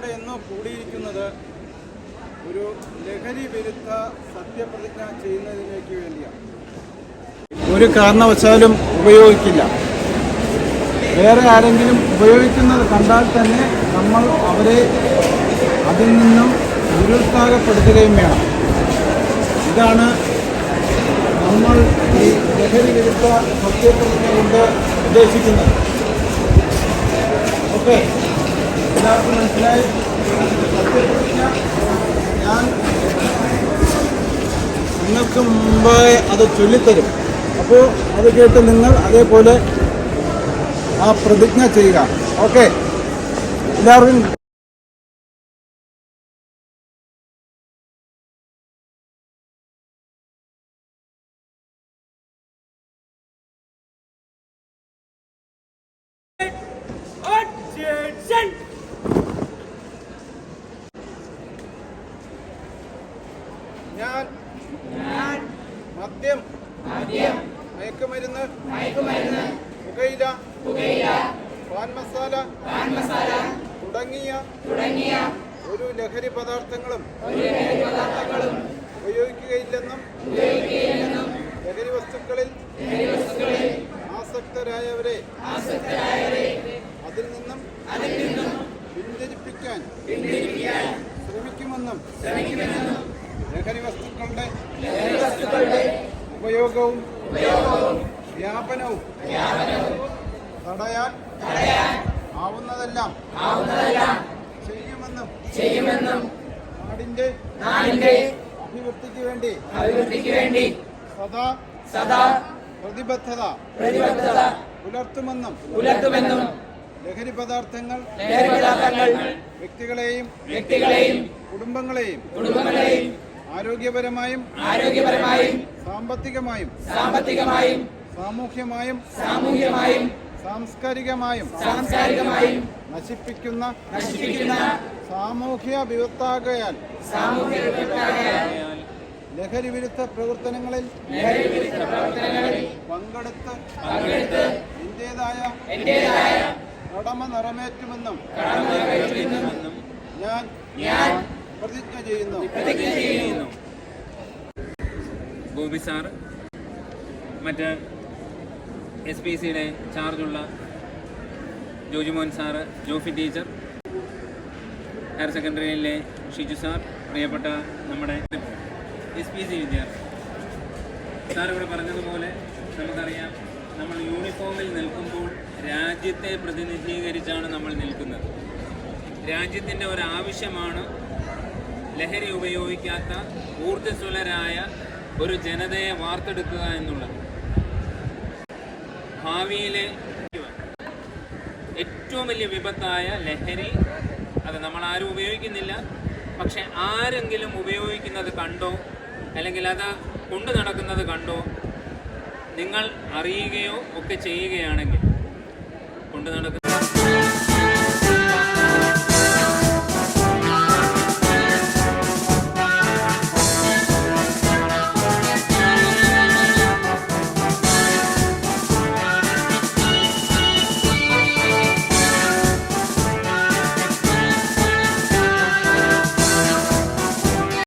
ഇവിടെ ഇന്ന് കൂടിയിരിക്കുന്നത് ഒരു ലഹരി വിരുദ്ധ സത്യപ്രതിജ്ഞ ചെയ്യുന്നതിലേക്ക് വേണ്ടിയാണ്. ഒരു കാരണവശാലും ഉപയോഗിക്കില്ല. വേറെ ആരെങ്കിലും ഉപയോഗിക്കുന്നത് കണ്ടാൽ തന്നെ നമ്മൾ അവരെ അതിൽ നിന്നും നിരുത്സാഹപ്പെടുത്തുകയും വേണം. ഇതാണ് നമ്മൾ ഈ ലഹരി വിരുദ്ധ സത്യപ്രതിജ്ഞ കൊണ്ട് ഉദ്ദേശിക്കുന്നത്. ഓക്കെ. എല്ലാവർക്കും മനസ്സിലായി? ഞാൻ നിങ്ങൾക്ക് മുമ്പായി അത് ചൊല്ലിത്തരും. അപ്പോൾ അത് കേട്ട് നിങ്ങൾ അതേപോലെ ആ പ്രതിജ്ഞ ചെയ്യുക. ഓക്കെ. എല്ലാവരും ഞാൻ. മദ്യം. മയക്കുമരുന്ന്. പുകയില. പാൻ മസാല തുടങ്ങിയ. ഒരു ലഹരി പദാർത്ഥങ്ങളും ഉപയോഗിക്കുകയില്ലെന്നും ലഹരി വസ്തുക്കളിൽ ആസക്തരായവരെ അതിൽ നിന്നും പിന്തിരിപ്പിക്കാൻ ശ്രമിക്കുമെന്നും ലഹരി വസ്തുക്കളുടെ ഉപയോഗവും വ്യാപനവും തടയാൻ ആവുന്നതെല്ലാം ചെയ്യുമെന്നും ചെയ്യുമെന്നും നാടിന്റെ നാടിന്റെ അഭിവൃദ്ധിക്ക് വേണ്ടി അഭിവൃദ്ധിക്ക് വേണ്ടി സദാ സദാ പ്രതിബദ്ധത പ്രതിബദ്ധത പുലർത്തുമെന്നും പുലർത്തുമെന്നും ലഹരി പദാർത്ഥങ്ങൾ ലഹരി പദാർത്ഥങ്ങൾ വ്യക്തികളെയും വ്യക്തികളെയും കുടുംബങ്ങളെയും കുടുംബങ്ങളെയും ആരോഗ്യപരമായും ആരോഗ്യപരമായും സാമ്പത്തികമായും സാമ്പത്തികമായും സാമൂഹ്യമായും സാമൂഹ്യമായും സാംസ്കാരികമായും സാംസ്കാരികമായും നശിപ്പിക്കുന്ന നശിപ്പിക്കുന്ന സാമൂഹ്യ വിപത്താകയാൽ സാമൂഹ്യ വിപത്താകയാൽ ലഹരി വിരുദ്ധ പ്രവർത്തനങ്ങളിൽ ലഹരി വിരുദ്ധ പ്രവർത്തനങ്ങളിൽ പങ്കെടുത്ത് പങ്കെടുത്ത് എന്റേതായ എന്റേതായ കടമ നിറവേറ്റുമെന്നും കടമ നിറവേറ്റുമെന്നും ഞാൻ ഞാൻ ഗോപി സാറ് മറ്റ് എസ് പി സിയുടെ ചാർജുള്ള Jojimon sir Jofi teacher higher സെക്കൻഡറിയിലെ Shiju sir പ്രിയപ്പെട്ട നമ്മുടെ എസ് പി സി വിദ്യാർത്ഥി. സാർ ഇവിടെ പറഞ്ഞതുപോലെ നമുക്കറിയാം നമ്മൾ യൂണിഫോമിൽ നിൽക്കുമ്പോൾ രാജ്യത്തെ പ്രതിനിധീകരിച്ചാണ് നമ്മൾ നിൽക്കുന്നത്. രാജ്യത്തിന്റെ ഒരു ആവശ്യമാണ് ലഹരി ഉപയോഗിക്കാത്ത ഊർജസ്വലരായ ഒരു ജനതയെ വാർത്തെടുക്കുക എന്നുള്ളത് ഭാവിയിലെ ഏറ്റവും വലിയ വിപത്തായ ലഹരി അത് നമ്മൾ ആരും ഉപയോഗിക്കുന്നില്ല. പക്ഷെ ആരെങ്കിലും ഉപയോഗിക്കുന്നത് കണ്ടോ? അല്ലെങ്കിൽ അത് കൊണ്ടു നടക്കുന്നത് കണ്ടോ? നിങ്ങൾ അറിയുകയോ ഒക്കെ ചെയ്യുകയാണെങ്കിൽ കൊണ്ടു നടക്കുന്ന